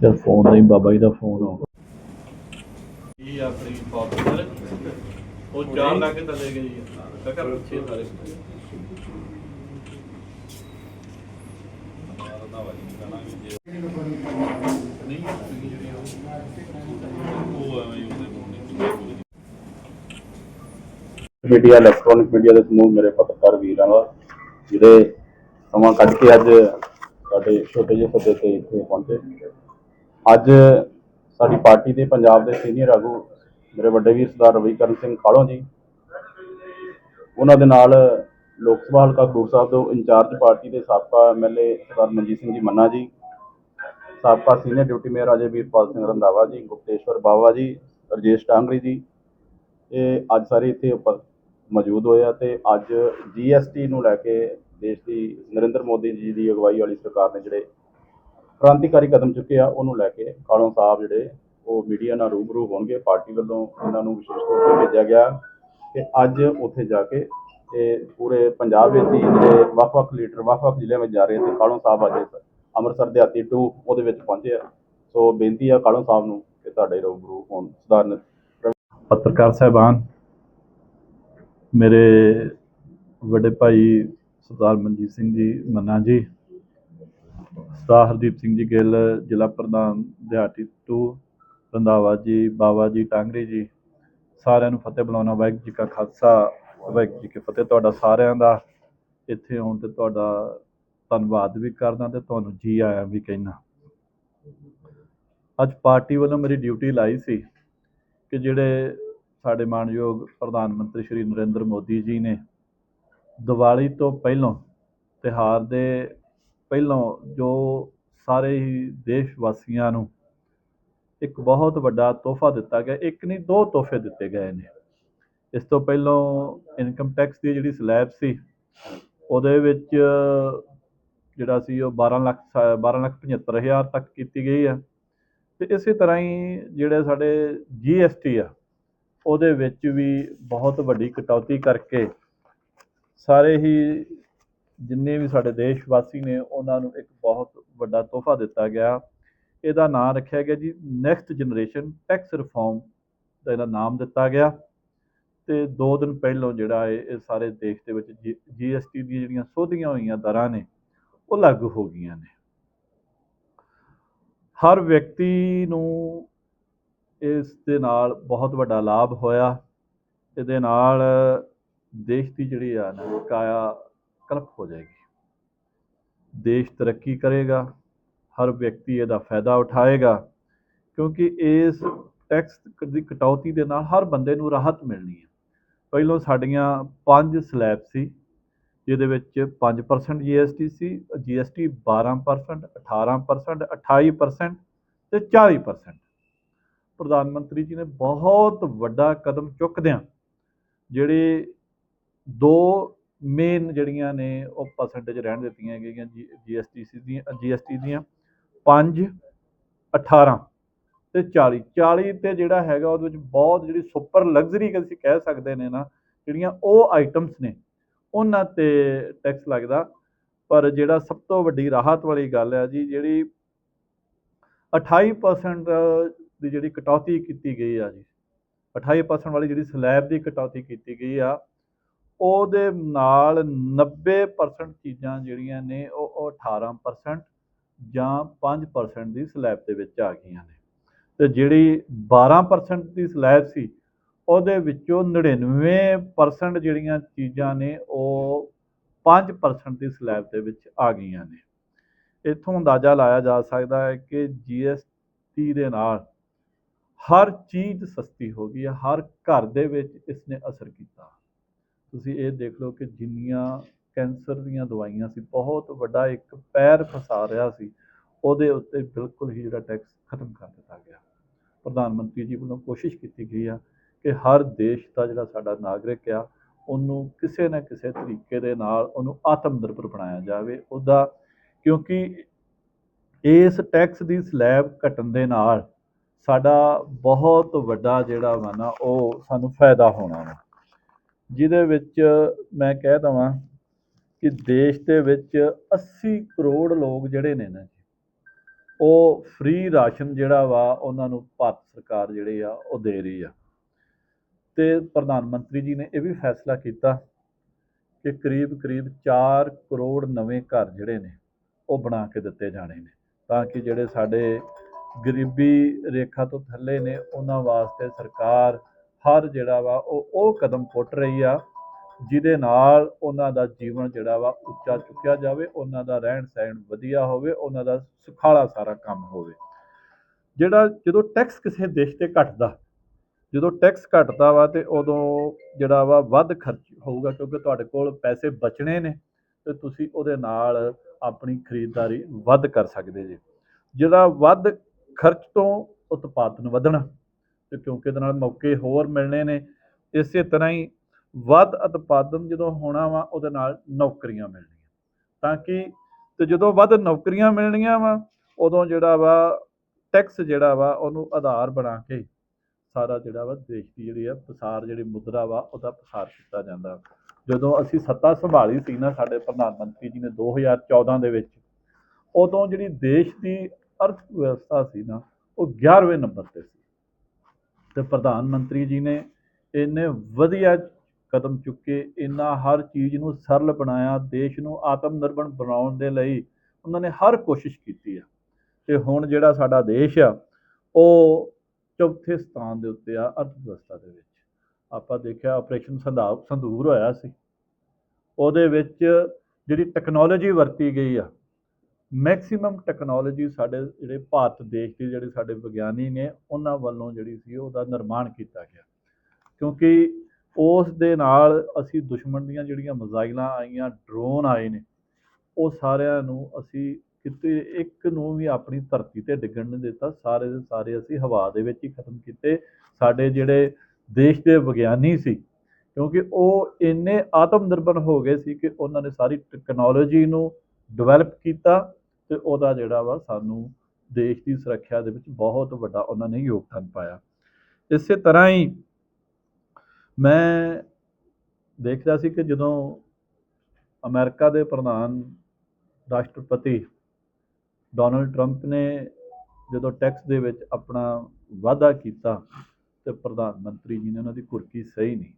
ਤੇ ਫੋਨ ਨਹੀਂ ਬਾਬਾ ਜੀ ਦਾ ਫੋਨ ਆ ਇਹ ਆਪਣੀ ਪਾਪੂਲਰ ਉਹ 4 ਲੱਖ ਥੱਲੇ ਗਈ ਹੈ ਟੱਕਰ 6 ਸਾਰੇ। ਮੀਡੀਆ ਇਲੈਕਟ੍ਰੋਨਿਕ ਮੀਡੀਆ ਦੇ ਸਮੂਹ ਮੇਰੇ ਪੱਤਰਕਾਰ ਵੀਰਾਂ ਦਾ ਜਿਹੜੇ ਸਮਾਂ ਕੱਢ ਕੇ ਅੱਜ ਸਾਡੇ ਛੋਟੇ ਜਿਹੇ ਸੱਦੇ ਤੇ ਇੱਥੇ ਪਹੁੰਚੇ। ਅੱਜ ਸਾਡੀ ਪਾਰਟੀ ਦੇ ਪੰਜਾਬ ਦੇ ਸੀਨੀਅਰ ਆਗੂ ਮੇਰੇ ਵੱਡੇ ਵੀਰ ਸਰਦਾਰ ਰਵੀਕਰਨ ਸਿੰਘ ਖਾਲੋ ਜੀ, ਉਹਨਾਂ ਦੇ ਨਾਲ ਲੋਕ ਸਭਾ ਹਲਕਾ ਖਡੂਰ ਸਾਹਿਬ ਤੋਂ ਇੰਚਾਰਜ ਪਾਰਟੀ ਦੇ ਸਾਬਕਾ ਐਮਐਲਏ ਸਰਦਾਰ ਮਨਜੀਤ ਸਿੰਘ ਜੀ ਮੰਨਾ ਜੀ, ਸਾਬਕਾ ਸੀਨੀਅਰ ਡਿਊਟੀ ਮੇਅਰ ਅਜੇ ਵੀਰਪਾਲ ਸਿੰਘ ਰੰਧਾਵਾ ਜੀ, ਗੁਪਤੇਸ਼ਵਰ ਬਾਵਾ ਜੀ, ਰਜੇਸ਼ ਟਾਂਗਰੀ ਜੀ, ਇਹ ਅੱਜ ਸਾਰੇ ਇੱਥੇ ਉੱਪਰ ਮੌਜੂਦ ਹੋਏ ਆ ਤੇ ਅੱਜ ਜੀਐਸਟੀ ਨੂੰ ਲੈ ਕੇ ਦੇਸ਼ ਦੀ ਨਰਿੰਦਰ ਮੋਦੀ ਜੀ ਦੀ ਅਗਵਾਈ ਵਾਲੀ ਸਰਕਾਰ ਨੇ ਜਿਹੜੇ ਕ੍ਰਾਂਤੀਕਾਰੀ ਕਦਮ ਚੁੱਕੇ ਆ, ਉਹਨੂੰ ਲੈ ਕੇ ਕਾਲੋਂ ਸਾਹਿਬ ਜਿਹੜੇ ਉਹ ਮੀਡੀਆ ਨਾਲ ਰੂਬਰੂ ਹੋਣਗੇ, ਪਾਰਟੀ ਵੱਲੋਂ ਇਹਨਾਂ ਨੂੰ ਵਿਸ਼ੇਸ਼ ਤੌਰ ਤੇ ਭੇਜਿਆ ਗਿਆ ਕਿ ਅੱਜ ਉੱਥੇ ਜਾ ਕੇ ਇਹ ਪੂਰੇ ਪੰਜਾਬ ਵਿੱਚ ਹੀ ਜਿਹੜੇ ਵੱਖ-ਵੱਖ ਲੀਡਰ, ਵੱਖ-ਵੱਖ ਜ਼ਿਲ੍ਹਿਆਂ ਵਿੱਚ ਜਾ ਰਹੇ ਤੇ ਕਾਲੋਂ ਸਾਹਿਬ ਅੱਜ ਅੰਮ੍ਰਿਤਸਰ ਦੇ ਹਾਤੀ 2 ਉਹਦੇ ਵਿੱਚ ਪਹੁੰਚੇ ਆ। ਸੋ ਬੇਨਤੀ ਆ ਕਾਲੋਂ ਸਾਹਿਬ ਨੂੰ ਕਿ ਤੁਹਾਡੇ ਰੂਬਰੂ ਹੋਣ, ਸਧਾਰਨ ਪੱਤਰਕਾਰ ਸਾਹਿਬਾਨ, ਮੇਰੇ ਵੱਡੇ ਭਾਈ ਸਰਦਾਰ ਮਨਜੀਤ ਸਿੰਘ ਜੀ ਮੰਨਾ ਜੀ, ਸਰਦਾਰ ਹਰਦੀਪ ਸਿੰਘ ਜੀ ਗਿੱਲ, ਜ਼ਿਲ੍ਹਾ ਪ੍ਰਧਾਨ ਦਿਹਾਤੀ ਟੂ, ਰੰਧਾਵਾ ਜੀ, ਬਾਵਾ ਜੀ, ਟਾਂਗਰੀ ਜੀ, ਸਾਰਿਆਂ ਨੂੰ ਫਤਿਹ ਬੁਲਾਉਣਾ, ਵਾਹਿਗੁਰੂ ਜੀ ਕਾ ਖਾਲਸਾ, ਵਾਹਿਗੁਰੂ ਜੀ ਕੀ ਫਤਿਹ। ਤੁਹਾਡਾ ਸਾਰਿਆਂ ਦਾ ਇੱਥੇ ਆਉਣ ਤੇ ਤੁਹਾਡਾ ਧੰਨਵਾਦ ਵੀ ਕਰਦਾ ਤੇ ਤੁਹਾਨੂੰ ਜੀ ਆਇਆਂ ਵੀ ਕਹਿਣਾ ਅੱਜ ਪਾਰਟੀ ਵੱਲੋਂ ਮੇਰੀ ਡਿਊਟੀ ਲਾਈ ਸੀ ਕਿ ਜਿਹੜੇ ਸਾਡੇ ਮਾਨਯੋਗ ਪ੍ਰਧਾਨ ਮੰਤਰੀ ਸ਼੍ਰੀ ਨਰਿੰਦਰ ਮੋਦੀ ਜੀ ਨੇ ਦੀਵਾਲੀ ਤੋਂ ਪਹਿਲਾਂ, ਤਿਉਹਾਰ ਦੇ ਪਹਿਲਾਂ ਜੋ ਸਾਰੇ ਹੀ ਦੇਸ਼ ਵਾਸੀਆਂ ਨੂੰ ਇੱਕ ਬਹੁਤ ਵੱਡਾ ਤੋਹਫਾ ਦਿੱਤਾ ਗਿਆ, ਇੱਕ ਨਹੀਂ, ਦੋ ਤੋਹਫੇ ਦਿੱਤੇ ਗਏ ਨੇ। ਇਸ ਤੋਂ ਪਹਿਲਾਂ ਇਨਕਮ ਟੈਕਸ ਦੀ ਜਿਹੜੀ ਸਲੈਬ ਸੀ, ਉਹਦੇ ਵਿੱਚ ਜਿਹੜਾ ਸੀ ਉਹ 12 ਲੱਖ ਸਾ- 12 ਲੱਖ 75 ਹਜ਼ਾਰ ਤੱਕ ਕੀਤੀ ਗਈ ਆ। ਤੇ ਇਸੇ ਤਰ੍ਹਾਂ ਹੀ ਜਿਹੜੇ ਸਾਡੇ ਜੀਐਸਟੀ ਆ, ਉਹਦੇ ਵਿੱਚ ਵੀ ਬਹੁਤ ਵੱਡੀ ਕਟੌਤੀ ਕਰਕੇ ਸਾਰੇ ਹੀ ਜਿੰਨੇ ਵੀ ਸਾਡੇ ਦੇਸ਼ ਵਾਸੀ ਨੇ, ਉਹਨਾਂ ਨੂੰ ਇੱਕ ਬਹੁਤ ਵੱਡਾ ਤੋਹਫਾ ਦਿੱਤਾ ਗਿਆ। ਇਹਦਾ ਨਾਮ ਰੱਖਿਆ ਗਿਆ ਜੀ ਨੈਕਸਟ ਜਨਰੇਸ਼ਨ ਟੈਕਸ ਰਿਫਾਰਮ ਦਾ ਇਹਦਾ ਨਾਮ ਦਿੱਤਾ ਗਿਆ। ਤੇ ਦੋ ਦਿਨ ਪਹਿਲਾਂ ਜਿਹੜਾ ਇਹ ਇਹ ਸਾਰੇ ਦੇਸ਼ ਦੇ ਵਿੱਚ ਜੀਐਸਟੀ ਦੀਆਂ ਜਿਹੜੀਆਂ ਸੋਧੀਆਂ ਹੋਈਆਂ ਦਰਾਂ ਨੇ, ਉਹ ਲਾਗੂ ਹੋ ਗਈਆਂ ਨੇ। ਹਰ ਵਿਅਕਤੀ ਨੂੰ ਇਸ ਦੇ ਨਾਲ ਬਹੁਤ ਵੱਡਾ ਲਾਭ ਹੋਇਆ। ਇਹਦੇ ਨਾਲ ਦੇਸ਼ ਦੀ ਜਿਹੜੀ ਆ ਨਾ, ਕਾਇਆ ਕਲਪ ਹੋ ਜਾਏਗੀ। ਦੇਸ਼ ਤਰੱਕੀ ਕਰੇਗਾ, ਹਰ ਵਿਅਕਤੀ ਇਹਦਾ ਫਾਇਦਾ ਉਠਾਏਗਾ, ਕਿਉਂਕਿ ਇਸ ਟੈਕਸ ਦੀ ਕਟੌਤੀ ਦੇ ਨਾਲ ਹਰ ਬੰਦੇ ਨੂੰ ਰਾਹਤ ਮਿਲਣੀ ਹੈ। ਪਹਿਲਾਂ ਸਾਡੀਆਂ ਪੰਜ ਸਲੈਬ ਸੀ, ਜਿਹਦੇ ਵਿੱਚ 5% GST ਸੀ GST 12% 18% 28% ਤੇ 40% ਪ੍ਰਧਾਨ ਮੰਤਰੀ ਜੀ ਨੇ ਬਹੁਤ ਵੱਡਾ ਕਦਮ ਚੁੱਕਦਿਆਂ ਜਿਹੜੇ ਦੋ ਮੇਨ ਜਿਹੜੀਆਂ ਨੇ ਉਹ ਪਰਸੈਂਟੇਜ ਰਹਿਣ ਦਿੱਤੀਆਂ ਗਈਆਂ ਜੀਐਸਟੀ ਦੀਆਂ ਜੀਐਸਟੀ ਦੀਆਂ। 5 18 ਤੇ 40 40 ਤੇ ਜਿਹੜਾ ਹੈਗਾ ਉਹਦੇ ਵਿੱਚ ਬਹੁਤ ਜਿਹੜੀ ਸੁਪਰ ਲਗਜ਼ਰੀ ਅਸੀਂ ਕਹਿ ਸਕਦੇ ਨੇ ਨਾ, ਜਿਹੜੀਆਂ ਉਹ ਆਈਟਮਸ ਨੇ, ਉਹਨਾਂ ਤੇ ਟੈਕਸ ਲੱਗਦਾ। ਪਰ ਜਿਹੜਾ ਸਭ ਤੋਂ ਵੱਡੀ ਰਾਹਤ ਵਾਲੀ ਗੱਲ ਹੈ ਜੀ, ਜਿਹੜੀ 28% ਦੀ ਜਿਹੜੀ ਕਟੌਤੀ ਕੀਤੀ ਗਈ ਆ ਜੀ 28% ਵਾਲੀ ਜਿਹੜੀ ਸਲੈਬ ਦੀ ਕਟੌਤੀ ਕੀਤੀ ਗਈ ਆ ਉਹਦੇ ਨਾਲ 90% ਚੀਜ਼ਾਂ ਜਿਹੜੀਆਂ ਨੇ ਉਹ ਉਹ 18% ਜਾਂ 5% ਦੀ ਸਲੈਬ ਦੇ ਵਿੱਚ ਆ ਗਈਆਂ ਨੇ। ਤੇ ਜਿਹੜੀ 12% ਦੀ ਸਲੈਬ ਸੀ, ਉਹਦੇ ਵਿੱਚੋਂ 99% ਜਿਹੜੀਆਂ ਚੀਜ਼ਾਂ ਨੇ ਉਹ 5% ਦੀ ਸਲੈਬ ਦੇ ਵਿੱਚ ਆ ਗਈਆਂ ਨੇ। ਇੱਥੋਂ ਅੰਦਾਜ਼ਾ ਲਾਇਆ ਜਾ ਸਕਦਾ ਹੈ ਕਿ ਜੀਐਸਟੀ ਦੇ ਨਾਲ ਹਰ ਚੀਜ਼ ਸਸਤੀ ਹੋ ਗਈ ਹੈ, ਹਰ ਘਰ ਦੇ ਵਿੱਚ ਇਸ ਨੇ ਅਸਰ ਕੀਤਾ। ਤੁਸੀਂ ਇਹ ਦੇਖ ਲਓ ਕਿ ਜਿੰਨੀਆਂ ਕੈਂਸਰ ਦੀਆਂ ਦਵਾਈਆਂ ਸੀ, ਬਹੁਤ ਵੱਡਾ ਇੱਕ ਪੈਰ ਫਸਾ ਰਿਹਾ ਸੀ, ਉਹਦੇ ਉੱਤੇ ਬਿਲਕੁਲ ਹੀ ਜਿਹੜਾ ਟੈਕਸ ਖਤਮ ਕਰ ਦਿੱਤਾ ਗਿਆ। ਪ੍ਰਧਾਨ ਮੰਤਰੀ ਜੀ ਵੱਲੋਂ ਕੋਸ਼ਿਸ਼ ਕੀਤੀ ਗਈ ਆ ਕਿ ਹਰ ਦੇਸ਼ ਦਾ ਜਿਹੜਾ ਸਾਡਾ ਨਾਗਰਿਕ ਆ, ਉਹਨੂੰ ਕਿਸੇ ਨਾ ਕਿਸੇ ਤਰੀਕੇ ਦੇ ਨਾਲ ਉਹਨੂੰ ਆਤਮ ਨਿਰਭਰ ਬਣਾਇਆ ਜਾਵੇ। ਉਹਦਾ ਕਿਉਂਕਿ ਇਸ ਟੈਕਸ ਦੀ ਸਲੈਬ ਘਟਣ ਦੇ ਨਾਲ ਸਾਡਾ ਬਹੁਤ ਵੱਡਾ ਜਿਹੜਾ ਵਾ ਨਾ, ਉਹ ਸਾਨੂੰ ਫਾਇਦਾ ਹੋਣਾ ਵਾ। ਜਿਹਦੇ ਵਿੱਚ ਮੈਂ ਕਹਿ ਦਵਾਂ ਕਿ ਦੇਸ਼ ਦੇ ਵਿੱਚ 80 ਕਰੋੜ ਲੋਕ ਜਿਹੜੇ ਨੇ ਨਾ ਉਹ ਫ੍ਰੀ ਰਾਸ਼ਨ ਜਿਹੜਾ ਵਾ ਉਹਨਾਂ ਨੂੰ ਭਾਰਤ ਸਰਕਾਰ ਜਿਹੜੀ ਆ ਉਹ ਦੇ ਰਹੀ ਆ। ਤੇ ਪ੍ਰਧਾਨ ਮੰਤਰੀ ਜੀ ਨੇ ਇਹ ਵੀ ਫੈਸਲਾ ਕੀਤਾ ਕਿ ਕਰੀਬ ਕਰੀਬ 4 ਕਰੋੜ ਨਵੇਂ ਘਰ ਜਿਹੜੇ ਨੇ ਉਹ ਬਣਾ ਕੇ ਦਿੱਤੇ ਜਾਣੇ ਨੇ, ਤਾਂ ਕਿ ਜਿਹੜੇ ਸਾਡੇ ਗਰੀਬੀ ਰੇਖਾ ਤੋਂ ਥੱਲੇ ਨੇ, ਉਹਨਾਂ ਵਾਸਤੇ ਸਰਕਾਰ ਹਰ ਜਿਹੜਾ ਵਾ ਉਹ ਉਹ ਕਦਮ ਪੁੱਟ ਰਹੀ ਆ, ਜਿਹਦੇ ਨਾਲ ਉਹਨਾਂ ਦਾ ਜੀਵਨ ਜਿਹੜਾ ਵਾ ਉੱਚਾ ਚੁੱਕਿਆ ਜਾਵੇ, ਉਹਨਾਂ ਦਾ ਰਹਿਣ ਸਹਿਣ ਵਧੀਆ ਹੋਵੇ, ਉਹਨਾਂ ਦਾ ਸੁਖਾਲਾ ਸਾਰਾ ਕੰਮ ਹੋਵੇ। ਜਿਹੜਾ, ਜਦੋਂ ਟੈਕਸ ਕਿਸੇ ਦੇਸ਼ ਤੇ ਘਟਦਾ, ਜਦੋਂ ਟੈਕਸ ਘਟਦਾ ਵਾ ਤੇ ਉਦੋਂ ਜਿਹੜਾ ਵਾ ਵੱਧ ਖਰਚ ਹੋਊਗਾ, ਕਿਉਂਕਿ ਤੁਹਾਡੇ ਕੋਲ ਪੈਸੇ ਬਚਣੇ ਨੇ, ਤੇ ਤੁਸੀਂ ਉਹਦੇ ਨਾਲ ਆਪਣੀ ਖਰੀਦਦਾਰੀ ਵੱਧ ਕਰ ਸਕਦੇ ਜੇ। ਜਿਹੜਾ ਵੱਧ ਖਰਚ ਤੋਂ ਉਤਪਾਦਨ ਵਧਣਾ ਤੇ ਕਿਉਂਕਿ ਇਹਦੇ ਨਾਲ ਮੌਕੇ ਹੋਰ ਮਿਲਣੇ ਨੇ, ਇਸੇ ਤਰ੍ਹਾਂ ਹੀ ਵੱਧ ਉਤਪਾਦਨ ਜਦੋਂ ਹੋਣਾ ਵਾ, ਉਹਦੇ ਨਾਲ ਨੌਕਰੀਆਂ ਮਿਲਣੀਆਂ। ਤਾਂ ਕਿ ਤੇ ਜਦੋਂ ਵੱਧ ਨੌਕਰੀਆਂ ਮਿਲਣੀਆਂ ਵਾ, ਉਦੋਂ ਜਿਹੜਾ ਵਾ ਟੈਕਸ ਜਿਹੜਾ ਵਾ, ਉਹਨੂੰ ਆਧਾਰ ਬਣਾ ਕੇ ਸਾਰਾ ਜਿਹੜਾ ਵਾ, ਦੇਸ਼ ਦੀ ਜਿਹੜੀ ਆ, ਪਸਾਰ ਜਿਹੜੀ ਮੁਦਰਾ ਵਾ, ਉਹਦਾ ਪਸਾਰ ਕੀਤਾ ਜਾਂਦਾ। ਜਦੋਂ ਅਸੀਂ ਸੱਤਾ ਸੰਭਾਲੀ ਸੀ ਨਾ ਸਾਡੇ ਪ੍ਰਧਾਨ ਮੰਤਰੀ ਜੀ ਨੇ 2014 ਦੇ ਵਿੱਚ, ਉਦੋਂ ਜਿਹੜੀ ਦੇਸ਼ ਦੀ ਅਰਥ ਵਿਵਸਥਾ ਸੀ ਨਾ, ਉਹ 11ਵੇਂ ਨੰਬਰ ਤੇ ਸੀ। ਤੇ ਪ੍ਰਧਾਨ ਮੰਤਰੀ ਜੀ ਨੇ ਇੰਨੇ ਵਧੀਆ ਕਦਮ ਚੁੱਕੇ, ਇੰਨਾ ਹਰ ਚੀਜ਼ ਨੂੰ ਸਰਲ ਬਣਾਇਆ, ਦੇਸ਼ ਨੂੰ ਆਤਮ ਨਿਰਭਰ ਬਣਾਉਣ ਦੇ ਲਈ ਉਹਨਾਂ ਨੇ ਹਰ ਕੋਸ਼ਿਸ਼ ਕੀਤੀ ਆ। ਤੇ ਹੁਣ ਜਿਹੜਾ ਸਾਡਾ ਦੇਸ਼ ਆ, ਉਹ ਚੌਥੇ ਸਥਾਨ ਦੇ ਉੱਤੇ ਆ ਅਰਥ ਵਿਵਸਥਾ ਦੇ ਵਿੱਚ। ਆਪਾਂ ਦੇਖਿਆ ਆਪਰੇਸ਼ਨ ਸੰਧਾ, ਸੰਧੂਰ ਹੋਇਆ ਸੀ। ਉਹਦੇ ਵਿੱਚ ਜਿਹੜੀ ਟੈਕਨੋਲੋਜੀ ਵਰਤੀ ਗਈ ਆ ਮੈਕਸਿਮਮ ਟੈਕਨੋਲੋਜੀ ਸਾਡੇ ਜਿਹੜੇ ਭਾਰਤ ਦੇਸ਼ ਦੇ ਜਿਹੜੇ ਸਾਡੇ ਵਿਗਿਆਨੀ ਨੇ, ਉਹਨਾਂ ਵੱਲੋਂ ਜਿਹੜੀ ਸੀ ਉਹਦਾ ਨਿਰਮਾਣ ਕੀਤਾ ਗਿਆ। ਕਿਉਂਕਿ ਉਸ ਦੇ ਨਾਲ ਅਸੀਂ ਦੁਸ਼ਮਣ ਦੀਆਂ ਜਿਹੜੀਆਂ ਮਜ਼ਾਈਲਾਂ ਆਈਆਂ ਡਰੋਨ ਆਏ ਨੇ, ਉਹ ਸਾਰਿਆਂ ਨੂੰ ਅਸੀਂ ਕਿਤੇ ਇੱਕ ਨੂੰ ਵੀ ਆਪਣੀ ਧਰਤੀ ਤੇ ਡਿੱਗਣ ਨਹੀਂ ਦਿੱਤਾ। ਸਾਰੇ ਦੇ ਸਾਰੇ ਅਸੀਂ ਹਵਾ ਦੇ ਵਿੱਚ ਹੀ ਖਤਮ ਕੀਤੇ। ਸਾਡੇ ਜਿਹੜੇ ਦੇਸ਼ ਦੇ ਵਿਗਿਆਨੀ ਸੀ, ਕਿਉਂਕਿ ਉਹ ਇੰਨੇ ਆਤਮ ਨਿਰਭਰ ਹੋ ਗਏ ਸੀ ਕਿ ਉਹਨਾਂ ਨੇ ਸਾਰੀ ਟੈਕਨੋਲੋਜੀ ਨੂੰ ਡਿਵੈਲਪ ਕੀਤਾ। ਤੇ ਉਹਦਾ ਜਿਹੜਾ ਵਾ ਸਾਨੂੰ ਦੇਸ਼ ਦੀ ਸੁਰੱਖਿਆ ਦੇ ਵਿੱਚ ਬਹੁਤ ਵੱਡਾ ਉਹਨਾਂ ਨੇ ਯੋਗਦਾਨ ਪਾਇਆ। ਇਸੇ ਤਰ੍ਹਾਂ ਹੀ ਮੈਂ ਦੇਖਦਾ ਸੀ ਕਿ ਜਦੋਂ ਅਮਰੀਕਾ ਦੇ ਪ੍ਰਧਾਨ ਰਾਸ਼ਟਰਪਤੀ ਡੋਨਲਡ ਟਰੰਪ ਨੇ ਜਦੋਂ ਟੈਕਸ ਦੇ ਵਿੱਚ ਆਪਣਾ ਵਾਅਦਾ ਕੀਤਾ ਤੇ ਪ੍ਰਧਾਨ ਮੰਤਰੀ ਜੀ ਨੇ ਉਹਨਾਂ ਦੀ ਕੁਰਕੀ ਸਹੀ ਨਹੀਂ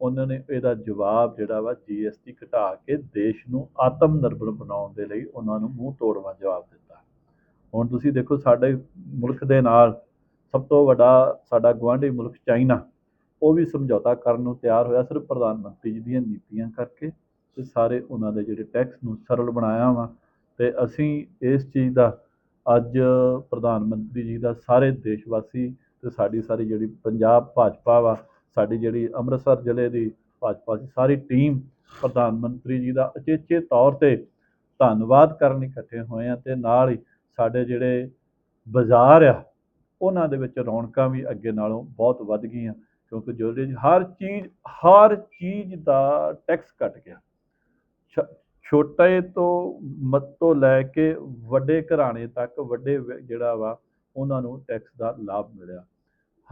ਉਹਨਾਂ ਨੇ ਇਹਦਾ ਜਵਾਬ ਜਿਹੜਾ ਵਾ ਜੀਐਸਟੀ ਘਟਾ ਕੇ ਦੇਸ਼ ਨੂੰ ਆਤਮ ਨਿਰਭਰ ਬਣਾਉਣ ਦੇ ਲਈ ਉਹਨਾਂ ਨੂੰ ਮੂੰਹ ਤੋੜਵਾ ਜਵਾਬ ਦਿੱਤਾ। ਹੁਣ ਤੁਸੀਂ ਦੇਖੋ ਸਾਡੇ ਮੁਲਕ ਦੇ ਨਾਲ ਸਭ ਤੋਂ ਵੱਡਾ ਸਾਡਾ ਗੁਆਂਢੀ ਮੁਲਕ ਚਾਈਨਾ, ਉਹ ਵੀ ਸਮਝੌਤਾ ਕਰਨ ਨੂੰ ਤਿਆਰ ਹੋਇਆ ਸਿਰਫ ਪ੍ਰਧਾਨ ਮੰਤਰੀ ਜੀ ਦੀਆਂ ਨੀਤੀਆਂ ਕਰਕੇ ਤੇ ਸਾਰੇ ਉਹਨਾਂ ਦੇ ਜਿਹੜੇ ਟੈਕਸ ਨੂੰ ਸਰਲ ਬਣਾਇਆ ਵਾ ਤੇ ਅਸੀਂ ਇਸ ਚੀਜ਼ ਦਾ ਅੱਜ ਪ੍ਰਧਾਨ ਮੰਤਰੀ ਜੀ ਦਾ ਸਾਰੇ ਦੇਸ਼ ਵਾਸੀ ਤੇ ਸਾਡੀ ਸਾਰੀ ਜਿਹੜੀ ਪੰਜਾਬ, ਭਾਜਪਾ ਵਾ ਸਾਡੀ ਜਿਹੜੀ ਅੰਮ੍ਰਿਤਸਰ ਜ਼ਿਲ੍ਹੇ ਦੀ ਭਾਜਪਾ ਦੀ ਸਾਰੀ ਟੀਮ ਪ੍ਰਧਾਨ ਮੰਤਰੀ ਜੀ ਦਾ ਅਚੇਚੇ ਤੌਰ ਤੇ ਧੰਨਵਾਦ ਕਰਨ ਇਕੱਠੇ ਹੋਏ ਆ ਤੇ ਨਾਲ ਹੀ ਸਾਡੇ ਜਿਹੜੇ ਬਾਜ਼ਾਰ ਆ, ਉਹਨਾਂ ਦੇ ਵਿੱਚ ਰੌਣਕਾਂ ਵੀ ਅੱਗੇ ਨਾਲੋਂ ਬਹੁਤ ਵੱਧ ਗਈਆਂ, ਕਿਉਂਕਿ ਜਿਹੜੇ ਹਰ ਚੀਜ਼ ਹਰ ਚੀਜ਼ ਦਾ ਟੈਕਸ ਘਟ ਗਿਆ। ਛੋਟੇ ਤੋਂ ਮਤ ਤੋਂ ਲੈ ਕੇ ਵੱਡੇ ਘਰਾਣੇ ਤੱਕ ਵੱਡੇ ਜਿਹੜਾ ਵਾ, ਉਹਨਾਂ ਨੂੰ ਟੈਕਸ ਦਾ ਲਾਭ ਮਿਲਿਆ।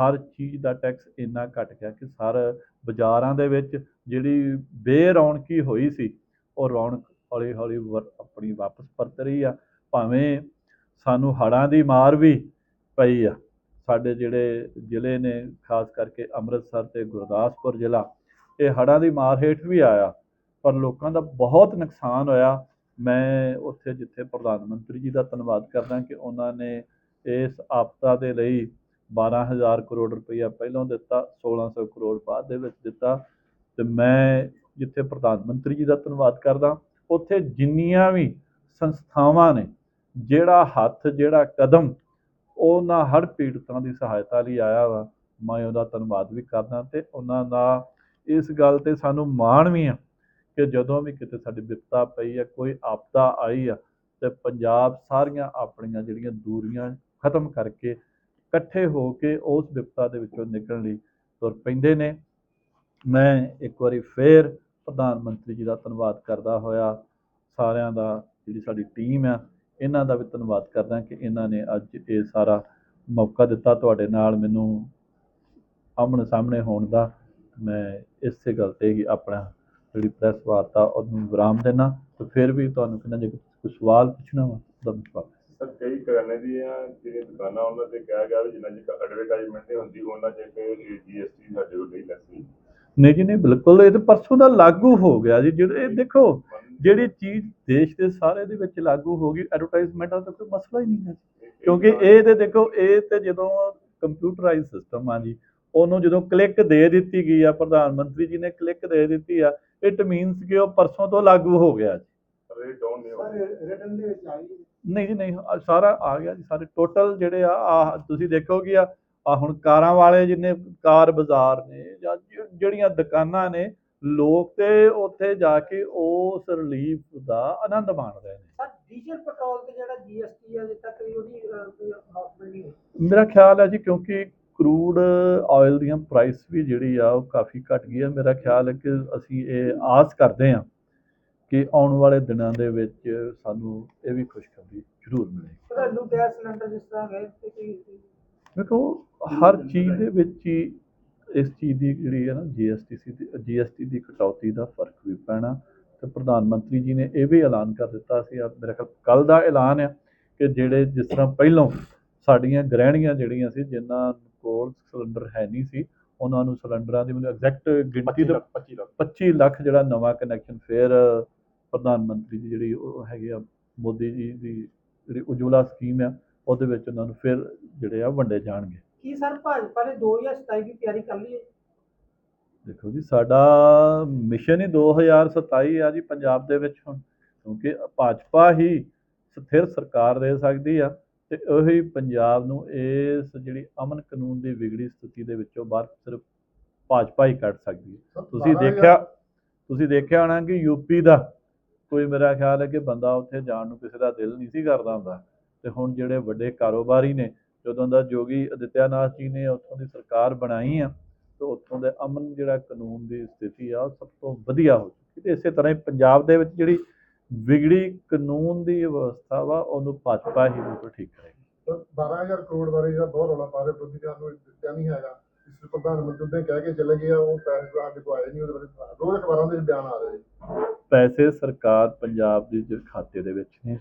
ਹਰ ਚੀਜ਼ ਦਾ ਟੈਕਸ ਇੰਨਾ ਘਟ ਗਿਆ ਕਿ ਸਾਰੇ ਬਾਜ਼ਾਰਾਂ ਦੇ ਵਿੱਚ ਜਿਹੜੀ ਬੇਰੌਣਕੀ ਹੋਈ ਸੀ, ਉਹ ਰੌਣਕ ਹੌਲੀ ਹੌਲੀ ਵਰ- ਆਪਣੀ ਵਾਪਸ ਪਰਤ ਰਹੀ ਆ। ਭਾਵੇਂ ਸਾਨੂੰ ਹੜ੍ਹਾਂ ਦੀ ਮਾਰ ਵੀ ਪਈ ਆ, ਸਾਡੇ ਜਿਹੜੇ ਜ਼ਿਲ੍ਹੇ ਨੇ, ਖਾਸ ਕਰਕੇ ਅੰਮ੍ਰਿਤਸਰ ਤੇ ਗੁਰਦਾਸਪੁਰ ਜ਼ਿਲ੍ਹਾ, ਇਹ ਹੜ੍ਹਾਂ ਦੀ ਮਾਰ ਹੇਠ ਵੀ ਆਇਆ, ਪਰ ਲੋਕਾਂ ਦਾ ਬਹੁਤ ਨੁਕਸਾਨ ਹੋਇਆ। ਮੈਂ ਉੱਥੇ ਜਿੱਥੇ ਪ੍ਰਧਾਨ ਮੰਤਰੀ ਜੀ ਦਾ ਧੰਨਵਾਦ ਕਰਦਾ ਕਿ ਉਹਨਾਂ ਨੇ ਇਸ ਆਪਦਾ ਦੇ ਲਈ 12000 ਕਰੋੜ ਰੁਪਈਆ ਪਹਿਲਾਂ ਦਿੱਤਾ 1600 ਕਰੋੜ ਬਾਅਦ ਦੇ ਵਿੱਚ ਦਿੱਤਾ। ਤੇ ਮੈਂ ਜਿੱਥੇ ਪ੍ਰਧਾਨ ਮੰਤਰੀ ਜੀ ਦਾ ਧੰਨਵਾਦ ਕਰਦਾ, ਉੱਥੇ ਜਿੰਨੀਆਂ ਵੀ ਸੰਸਥਾਵਾਂ ਨੇ, ਜਿਹੜਾ ਹੱਥ, ਜਿਹੜਾ ਕਦਮ, ਉਹਨਾਂ ਹਰ ਪੀੜਤਾਂ ਦੀ ਸਹਾਇਤਾ ਲਈ ਆਇਆ ਵਾ, ਮੈਂ ਉਹਦਾ ਧੰਨਵਾਦ ਵੀ ਕਰਦਾ ਤੇ ਉਹਨਾਂ ਦਾ ਇਸ ਗੱਲ ਤੇ ਸਾਨੂੰ ਮਾਣ ਵੀ ਆ ਕਿ ਜਦੋਂ ਵੀ ਕਿਤੇ ਸਾਡੀ ਵਿਪਤਾ ਪਈ ਆ, ਕੋਈ ਆਪਦਾ ਆਈ ਆ, ਤੇ ਪੰਜਾਬ ਸਾਰੀਆਂ ਆਪਣੀਆਂ ਜਿਹੜੀਆਂ ਦੂਰੀਆਂ ਖਤਮ ਕਰਕੇ ਇਕੱਠੇ ਹੋ ਕੇ ਉਸ ਵਿਪਤਾ ਦੇ ਵਿੱਚੋਂ ਨਿਕਲਣ ਲਈ ਤੁਰ ਪੈਂਦੇ ਨੇ। ਮੈਂ ਇੱਕ ਵਾਰੀ ਫੇਰ ਪ੍ਰਧਾਨ ਮੰਤਰੀ ਜੀ ਦਾ ਧੰਨਵਾਦ ਕਰਦਾ ਹੋਇਆ। ਸਾਰਿਆਂ ਦਾ, ਜਿਹੜੀ ਸਾਡੀ ਟੀਮ ਆ, ਇਹਨਾਂ ਦਾ ਵੀ ਧੰਨਵਾਦ ਕਰਦਾ ਕਿ ਇਹਨਾਂ ਨੇ ਅੱਜ ਇਹ ਸਾਰਾ ਮੌਕਾ ਦਿੱਤਾ ਤੁਹਾਡੇ ਨਾਲ ਮੈਨੂੰ ਆਮਣ ਸਾਹਮਣੇ ਹੋਣ ਦਾ। ਮੈਂ ਇਸੇ ਗੱਲ ਤੇ ਹੀ ਆਪਣਾ ਜਿਹੜੀ ਪ੍ਰੈਸ ਵਾਰਤਾ ਉਹਨੂੰ ਵਿਰਾਮ ਦੇਣਾ ਤੇ ਫਿਰ ਵੀ ਤੁਹਾਨੂੰ ਕਿੰਨਾ ਜੇ ਕੋਈ ਸਵਾਲ ਪੁੱਛਣਾ ਵਾ ਤਾਂ ਮੈਂ ਸਰ ਕਈ ਕਰਿਆਨੇ ਦੀਆਂ ਜਿਹੜੀਆਂ ਦੁਕਾਨਾਂ ਉਹਨਾਂ ਤੇ ਕਿਹਾ ਗਿਆ ਵੀ ਜਿੰਨਾ ਚਿਰ ਐਡਵਰਟਾਈਜ਼ਮੈਂਟ ਨਹੀਂ ਹੁੰਦੀ ਉਹਨਾਂ ਚਿਰ ਜੀਐਸਟੀ ਸਾਡੇ ਕੋਲ ਨਹੀਂ ਲੱਗਦੀ ਨਹੀਂ ਜੀ ਨਹੀਂ ਬਿਲਕੁਲ ਇਹ ਤਾਂ ਪਰਸੋਂ ਦਾ ਲਾਗੂ ਹੋ ਗਿਆ ਜੀ ਜਿਹੜੇ ਇਹ ਦੇਖੋ ਜਿਹੜੀ ਚੀਜ਼ ਦੇਸ਼ ਦੇ ਸਾਰੇ ਦੇ ਵਿੱਚ ਲਾਗੂ ਹੋ ਗਈ ਐਡਵਰਟਾਈਜ਼ਮੈਂਟਾਂ ਦਾ ਕੋਈ ਮਸਲਾ ਹੀ ਨਹੀਂ ਹੈ ਕਿਉਂਕਿ ਇਹ ਤੇ ਦੇਖੋ ਇਹ ਤੇ ਜਦੋਂ ਕੰਪਿਊਟਰਾਈਜ਼ ਸਿਸਟਮ ਆ ਜੀ ਉਹਨੂੰ ਜਦੋਂ ਕਲਿੱਕ ਦੇ ਦਿੱਤੀ ਗਈ ਆ ਪ੍ਰਧਾਨ ਮੰਤਰੀ ਜੀ ਨੇ ਕਲਿੱਕ ਦੇ ਦਿੱਤੀ ਆ ਇਟ ਮੀਨਸ ਕਿ ਉਹ ਪਰਸੋਂ ਤੋਂ ਲਾਗੂ ਹੋ ਗਿਆ ਜੀ। ਰੇਟ ਡਾਊਨ ਨਹੀਂ ਹੋਣਾ ਰਿਟਰਨ ਦੇ ਵਿੱਚ ਆਈ ਨਹੀਂ ਜੀ ਨਹੀਂ ਆਹ ਸਾਰਾ ਆ ਗਿਆ ਜੀ ਸਾਰੇ ਟੋਟਲ ਜਿਹੜੇ ਆ ਆ ਤੁਸੀਂ ਦੇਖੋ ਕਿ ਆ ਆ ਹੁਣ ਕਾਰਾਂ ਵਾਲੇ ਜਿੰਨੇ ਕਾਰ ਬਾਜ਼ਾਰ ਨੇ ਜਾਂ ਜਿ- ਜਿਹੜੀਆਂ ਦੁਕਾਨਾਂ ਨੇ ਲੋਕ ਤੇ ਉੱਥੇ ਜਾ ਕੇ ਉਸ ਰਿਲੀਫ ਦਾ ਆਨੰਦ ਮਾਣ ਰਹੇ ਨੇ। ਸਰ ਡੀਜ਼ਲ ਪੈਟਰੋਲ ਤੇ ਜਿਹੜਾ ਜੀਐਸਟੀ ਹੈ ਅਜੇ ਤੱਕ ਵੀ ਉਹਦੀ ਅਹ, ਕੋਈ ਅਨਾਉਂਸਮੈਂਟ ਨਹੀਂ ਹੋਈ। ਮੇਰਾ ਖਿਆਲ ਹੈ ਜੀ ਕਿਉਂਕਿ ਕਰੂਡ ਆਇਲ ਦੀਆਂ ਪ੍ਰਾਈਸ ਵੀ ਜਿਹੜੀ ਆ ਉਹ ਕਾਫੀ ਘਟ ਗਈ ਹੈ ਮੇਰਾ ਖਿਆਲ ਹੈ ਕਿ ਅਸੀਂ ਇਹ ਆਸ ਕਰਦੇ ਹਾਂ ਕਿ ਆਉਣ ਵਾਲੇ ਦਿਨਾਂ ਦੇ ਵਿੱਚ ਸਾਨੂੰ ਇਹ ਵੀ ਖੁਸ਼ਖਬਰੀ ਜ਼ਰੂਰ ਮਿਲੇਗੀ। ਘਰੇਲੂ ਗੈਸ ਸਿਲੰਡਰ ਜਿਸ ਤਰ੍ਹਾਂ ਗਏ ਤੇ ਕੋਈ ਦੇਖੋ ਹਰ ਚੀਜ਼ ਦੇ ਵਿੱਚ ਹੀ ਇਸ ਚੀਜ਼ ਦੀ ਜਿਹੜੀ ਹੈ ਨਾ ਜੀਐਸਟੀ ਸੀ ਜੀਐਸਟੀ ਦੀ ਕਟੌਤੀ ਦਾ ਫ਼ਰਕ ਵੀ ਪੈਣਾ ਤੇ ਪ੍ਰਧਾਨ ਮੰਤਰੀ ਜੀ ਨੇ ਇਹ ਵੀ ਐਲਾਨ ਕਰ ਦਿੱਤਾ ਸੀ ਆ ਮੇਰੇ ਖਿਆਲ ਕੱਲ ਦਾ ਐਲਾਨ ਹੈ ਕਿ ਜਿਹੜੇ ਜਿਸ ਤਰ੍ਹਾਂ ਪਹਿਲੋਂ ਸਾਡੀਆਂ ਗ੍ਰਹਿਣੀਆਂ ਜਿਹੜੀਆਂ ਸੀ ਜਿਨ੍ਹਾਂ ਕੋਲ ਸਿਲੰਡਰ ਹੈ ਨਹੀਂ ਸੀ ਉਹਨਾਂ ਨੂੰ ਸਿਲੰਡਰਾਂ ਦੀ ਮੈਨੂੰ ਐਗਜ਼ੈਕਟ ਗਿਣਤੀ 25 ਦਾ ਲੱਖ 25 ਲੱਖ। 25 ਲੱਖ ਜਿਹੜਾ ਨਵਾਂ ਕਨੈਕਸ਼ਨ ਫੇਰ ਪ੍ਰਧਾਨ ਮੰਤਰੀ ਦੀ ਜਿਹੜੀ ਉਹ ਹੈਗੀ ਆ ਮੋਦੀ ਜੀ ਦੀ ਜਿਹੜੀ ਉਜਵਲਾ ਸਕੀਮ ਆ ਉਹਦੇ ਵਿੱਚ ਉਹਨਾਂ ਨੂੰ ਫਿਰ ਜਿਹੜੇ ਆ ਵੰਡੇ ਜਾਣਗੇ। ਕੀ ਸਰ ਭਾਜਪਾ ਨੇ 2027 ਦੀ ਤਿਆਰੀ ਕਰ ਲਈ ਹੈ? ਦੇਖੋ ਜੀ ਸਾਡਾ ਮਿਸ਼ਨ ਹੀ 2027 ਆ ਜੀ ਪੰਜਾਬ ਦੇ ਵਿੱਚ ਹੁਣ ਕਿਉਂਕਿ ਭਾਜਪਾ ਹੀ ਸਥਿਰ ਸਰਕਾਰ ਦੇ ਸਕਦੀ ਆ ਤੇ ਉਹੀ ਪੰਜਾਬ ਨੂੰ ਇਸ ਜਿਹੜੀ ਅਮਨ ਕਾਨੂੰਨ ਦੀ ਵਿਗੜੀ ਸਥਿਤੀ ਦੇ ਵਿੱਚੋਂ ਬਾਹਰ ਸਿਰਫ ਭਾਜਪਾ ਹੀ ਕੱਢ ਸਕਦੀ ਹੈ। ਤੁਸੀਂ ਦੇਖਿਆ ਤੁਸੀਂ ਦੇਖਿਆ ਹੋਣਾ ਕਿ ਯੂਪੀ ਦਾ ਕੋਈ ਮੇਰਾ ਖਿਆਲ ਹੈ ਕਿ ਬੰਦਾ ਉੱਥੇ ਜਾਣ ਨੂੰ ਕਿਸੇ ਦਾ ਦਿਲ ਨਹੀਂ ਸੀ ਕਰਦਾ ਹੁੰਦਾ। ਤੇ ਹੁਣ ਜਿਹੜੇ ਵੱਡੇ ਕਾਰੋਬਾਰੀ ਨੇ, ਜਦੋਂ ਦਾ ਜੋਗੀ ਅਦਿੱਤਿਆਨਾਥ ਜੀ ਨੇ ਉੱਥੋਂ ਦੀ ਸਰਕਾਰ ਬਣਾਈ ਆ, ਤੇ ਉੱਥੋਂ ਦੇ ਅਮਨ ਜਿਹੜਾ ਕਾਨੂੰਨ ਦੀ ਸਥਿਤੀ ਆ, ਉਹ ਸਭ ਤੋਂ ਵਧੀਆ ਹੋ ਚੁੱਕੀ ਤੇ ਇਸੇ ਤਰ੍ਹਾਂ ਹੀ ਪੰਜਾਬ ਦੇ ਵਿੱਚ ਜਿਹੜੀ ਵਿਗੜੀ ਕਾਨੂੰਨ ਦੀ ਵਿਵਸਥਾ ਵਾ, ਉਹਨੂੰ ਭਾਜਪਾ ਹੀ ਬਿਲਕੁਲ ਠੀਕ ਕਰੇਗੀ। 12000 ਕਰੋੜ ਬਾਰੇ ਜਿਹੜਾ ਬਹੁਤ ਰੌਲਾ ਪਾ ਰਹੇ ਵਿਰੋਧੀ ਨੂੰ ਦਿੱਤਾ ਨਹੀਂ ਹੈਗਾ। ਪ੍ਰਧਾਨ ਮੰਤਰੀ ਉਹਦੇ ਕਹਿ ਕੇ ਚਲੇ ਗਏ ਆ, ਉਹ ਪੈਸੇ ਸਾਡੇ ਕੋਲ ਆਏ ਨਹੀਂ, ਉਹਦੇ ਬਾਰੇ ਰੋਜ਼ ਅਖਬਾਰਾਂ ਦੇ ਵਿੱਚ ਬਿਆਨ ਆ ਰਹੇ ਪੈਸੇ ਸਰਕਾਰ ਪੰਜਾਬ ਦੇ ਜ- ਖਾਤੇ ਦੇ ਵਿੱਚ ਨੇ,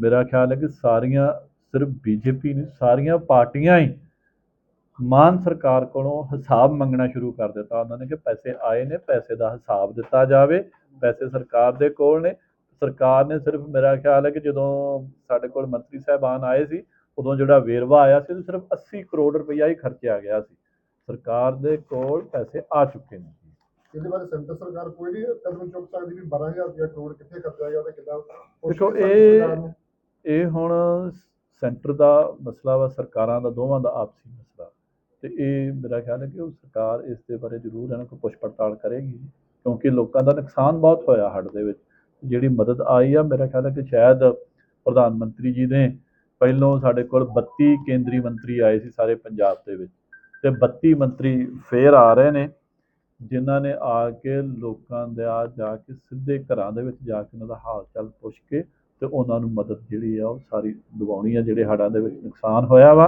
ਮੇਰਾ ਖਿਆਲ ਹੈ ਕਿ ਸਾਰੀਆਂ, ਸਿਰਫ ਬੀਜੇਪੀ ਨਹੀਂ, ਸਾਰੀਆਂ ਪਾਰਟੀਆਂ ਹੀ ਮਾਨ ਸਰਕਾਰ ਕੋਲੋਂ ਹਿਸਾਬ ਮੰਗਣਾ ਸ਼ੁਰੂ ਕਰ ਦਿੱਤਾ। ਉਹਨਾਂ ਨੇ ਕਿ ਪੈਸੇ ਆਏ ਨੇ, ਪੈਸੇ ਦਾ ਹਿਸਾਬ ਦਿੱਤਾ ਜਾਵੇ, ਪੈਸੇ ਸਰਕਾਰ ਦੇ ਕੋਲ ਨੇ। ਸਰਕਾਰ ਨੇ ਸਿਰਫ ਮੇਰਾ ਖਿਆਲ ਹੈ ਕਿ ਜਦੋਂ ਸਾਡੇ ਕੋਲ ਮੰਤਰੀ ਸਾਹਿਬਾਨ ਆਏ ਸੀ ਉਦੋਂ ਜਿਹੜਾ ਵੇਰਵਾ ਆਇਆ ਸੀ ਉਹ ਸਿਰਫ 80 ਕਰੋੜ ਰੁਪਈਆ ਹੀ ਖਰਚਿਆ ਗਿਆ ਸੀ। ਸਰਕਾਰ ਦੇ ਕੋਲ ਪੈਸੇ ਆ ਚੁੱਕੇ ਨੇ ਇਹਦੇ ਬਾਰੇ ਸੈਂਟਰ ਸਰਕਾਰ ਕੋਈ ਨਹੀਂ ਕਦਮ ਚੁੱਕ ਸਕਦੀ ਵੀ 12000 ਰੁਪਏ ਕਰੋੜ ਕਿੱਥੇ ਖਰਚਿਆ ਗਿਆ ਤੇ ਕਿੱਦਾਂ ਦੇਖੋ ਇਹ ਇਹ ਹੁਣ ਸੈਂਟਰ ਦਾ ਮਸਲਾ ਵਾ ਸਰਕਾਰਾਂ ਦਾ ਦੋਵਾਂ ਦਾ ਆਪਸੀ ਮਸਲਾ। ਤੇ ਇਹ ਮੇਰਾ ਖਿਆਲ ਹੈ ਕਿ ਉਹ ਸਰਕਾਰ ਇਸ ਦੇ ਬਾਰੇ ਜ਼ਰੂਰ ਇਹਨਾਂ ਕੋਲ ਪੁੱਛ ਪੜਤਾਲ ਕਰੇਗੀ ਕਿਉਂਕਿ ਲੋਕਾਂ ਦਾ ਨੁਕਸਾਨ ਬਹੁਤ ਹੋਇਆ ਹੜ੍ਹ ਦੇ ਵਿੱਚ। ਜਿਹੜੀ ਮਦਦ ਆਈ ਆ ਮੇਰਾ ਖਿਆਲ ਹੈ ਕਿ ਸ਼ਾਇਦ ਪ੍ਰਧਾਨ ਮੰਤਰੀ ਜੀ ਨੇ ਪਹਿਲੋਂ ਸਾਡੇ ਕੋਲ 32 ਕੇਂਦਰੀ ਮੰਤਰੀ ਆਏ ਸੀ ਸਾਰੇ ਪੰਜਾਬ ਦੇ ਵਿੱਚ ਤੇ 32 ਮੰਤਰੀ ਫੇਰ ਆ ਰਹੇ ਨੇ, ਜਿਨ੍ਹਾਂ ਨੇ ਆ ਕੇ ਲੋਕਾਂ ਦੇ ਆ ਜਾ ਕੇ ਸਿੱਧੇ ਘਰਾਂ ਦੇ ਵਿੱਚ ਜਾ ਕੇ ਉਹਨਾਂ ਦਾ ਹਾਲ ਚਾਲ ਪੁੱਛ ਕੇ ਤੇ ਉਹਨਾਂ ਨੂੰ ਮਦਦ ਜਿਹੜੀ ਆ ਉਹ ਸਾਰੀ ਦਿਵਾਉਣੀ ਆ, ਜਿਹੜੇ ਹੜ੍ਹਾਂ ਦੇ ਵਿੱਚ ਨੁਕਸਾਨ ਹੋਇਆ ਵਾ।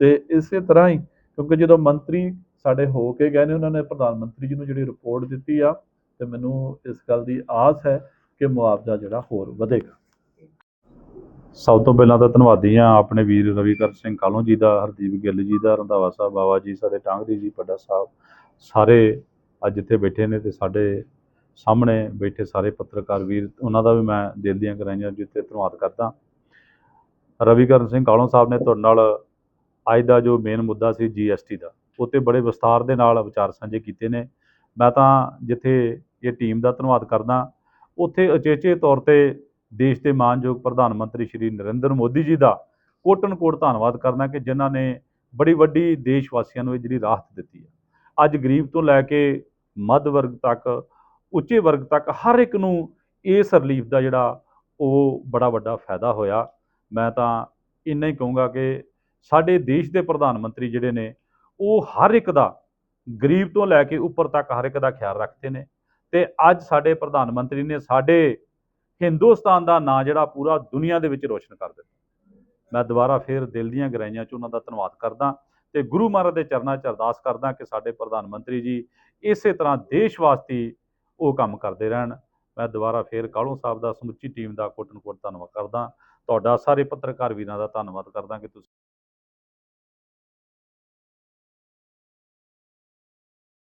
ਤੇ ਇਸੇ ਤਰ੍ਹਾਂ ਹੀ ਕਿਉਂਕਿ ਜਦੋਂ ਮੰਤਰੀ ਸਾਡੇ ਹੋ ਕੇ ਗਏ ਨੇ, ਉਹਨਾਂ ਨੇ ਪ੍ਰਧਾਨ ਮੰਤਰੀ ਜੀ ਨੂੰ ਜਿਹੜੀ ਰਿਪੋਰਟ ਦਿੱਤੀ ਆ ਤੇ ਮੈਨੂੰ ਇਸ ਗੱਲ ਦੀ ਆਸ ਹੈ ਕਿ ਮੁਆਵਜ਼ਾ ਜਿਹੜਾ ਹੋਰ ਵਧੇਗਾ। ਸਭ ਤੋਂ ਪਹਿਲਾਂ ਤਾਂ ਧੰਨਵਾਦੀ ਹਾਂ ਆਪਣੇ ਵੀਰ ਰਵੀਕਰ ਸਿੰਘ ਕਾਲੋਂ ਜੀ ਦਾ, ਹਰਦੀਪ ਗਿੱਲ ਜੀ ਦਾ, ਰੰਧਾਵਾ ਸਾਹਿਬ ਬਾਵਾ ਜੀ, ਸਾਡੇ ਟਾਂਗਰੀ ਜੀ ਪੱਡਾ ਸਾਹਿਬ, ਸਾਰੇ ਅੱਜ ਇੱਥੇ ਬੈਠੇ ਨੇ ਤੇ ਸਾਡੇ ਸਾਹਮਣੇ ਬੈਠੇ ਸਾਰੇ ਪੱਤਰਕਾਰ ਵੀਰ, ਉਹਨਾਂ ਦਾ ਵੀ ਮੈਂ ਦਿਲ ਦੀਆਂ ਗਹਿਰਾਈਆਂ ਜਿੱਤੇ ਧੰਨਵਾਦ ਕਰਦਾ। ਰਵੀਕਰਨ ਸਿੰਘ ਕਾਲੋਂ ਸਾਹਿਬ ਨੇ ਤੁਹਾਡੇ ਨਾਲ ਅੱਜ ਦਾ ਜੋ ਮੇਨ ਮੁੱਦਾ ਸੀ ਜੀਐਸਟੀ ਦਾ, ਉਹ 'ਤੇ ਬੜੇ ਵਿਸਤਾਰ ਦੇ ਨਾਲ ਵਿਚਾਰ ਸਾਂਝੇ ਕੀਤੇ ਨੇ। ਮੈਂ ਤਾਂ ਜਿੱਥੇ ਇਹ ਟੀਮ ਦਾ ਧੰਨਵਾਦ ਕਰਦਾ, ਉੱਥੇ ਅਚੇਚੇ ਤੌਰ ਤੇ ਦੇਸ਼ ਦੇ ਮਾਨਯੋਗ ਪ੍ਰਧਾਨ ਮੰਤਰੀ ਸ਼੍ਰੀ ਨਰਿੰਦਰ ਮੋਦੀ ਜੀ ਦਾ ਕੋਟਨ ਕੋਟ ਧੰਨਵਾਦ ਕਰਨਾ ਕਿ ਜਿਨ੍ਹਾਂ ਨੇ ਬੜੀ ਵੱਡੀ ਦੇਸ਼ ਵਾਸੀਆਂ ਨੂੰ ਇਹ ਜਿਹੜੀ ਰਾਹਤ ਦਿੱਤੀ ਹੈ ਅੱਜ ਗਰੀਬ ਤੋਂ ਲੈ ਕੇ ਮੱਧ ਵਰਗ ਤੱਕ, ਉੱਚੇ ਵਰਗ ਤੱਕ ਹਰ ਇੱਕ ਨੂੰ ਇਸ ਰਿਲੀਫ ਦਾ ਜਿਹੜਾ ਉਹ ਬੜਾ ਵੱਡਾ ਫਾਇਦਾ ਹੋਇਆ। ਮੈਂ ਤਾਂ ਇੰਨਾ ਹੀ ਕਹੂੰਗਾ ਕਿ ਸਾਡੇ ਦੇਸ਼ ਦੇ ਪ੍ਰਧਾਨ ਮੰਤਰੀ ਜਿਹੜੇ ਨੇ, ਉਹ ਹਰ ਇੱਕ ਦਾ ਗਰੀਬ ਤੋਂ ਲੈ ਕੇ ਉੱਪਰ ਤੱਕ ਹਰ ਇੱਕ ਦਾ ਖਿਆਲ ਰੱਖਦੇ ਨੇ। ਤੇ ਅੱਜ ਸਾਡੇ ਪ੍ਰਧਾਨ ਮੰਤਰੀ ਨੇ ਸਾਡੇ ਹਿੰਦੁਸਤਾਨ ਦਾ ਨਾਂ ਜਿਹੜਾ ਪੂਰਾ ਦੁਨੀਆ ਦੇ ਵਿੱਚ ਰੋਸ਼ਨ ਕਰ ਦਿੱਤਾ ਮੈਂ ਦੁਬਾਰਾ ਫੇਰ ਦਿਲ ਦੀਆਂ ਗਹਿਰਾਈਆਂ 'ਚ ਉਹਨਾਂ ਦਾ ਧੰਨਵਾਦ ਕਰਦਾ ਤੇ ਗੁਰੂ ਮਹਾਰਾਜ ਦੇ ਚਰਨਾਂ 'ਚ ਅਰਦਾਸ ਕਰਦਾ ਕਿ ਸਾਡੇ ਪ੍ਰਧਾਨ ਮੰਤਰੀ ਜੀ ਇਸੇ ਤਰ੍ਹਾਂ ਦੇਸ਼ ਵਾਸਤੇ ਉਹ ਕੰਮ ਕਰਦੇ ਰਹਿਣ। ਮੈਂ ਦੁਬਾਰਾ ਫੇਰ ਕਾਲੋਂ ਸਾਹਿਬ ਦਾ ਸਮੁੱਚੀ ਟੀਮ ਦਾ ਕੋਟਨ ਕੋਟ ਧੰਨਵਾਦ ਕਰਦਾ। ਤੁਹਾਡਾ ਸਾਰੇ ਪੱਤਰਕਾਰ ਵੀਰਾਂ ਦਾ ਧੰਨਵਾਦ ਕਰਦਾ ਕਿ ਤੁਸੀਂ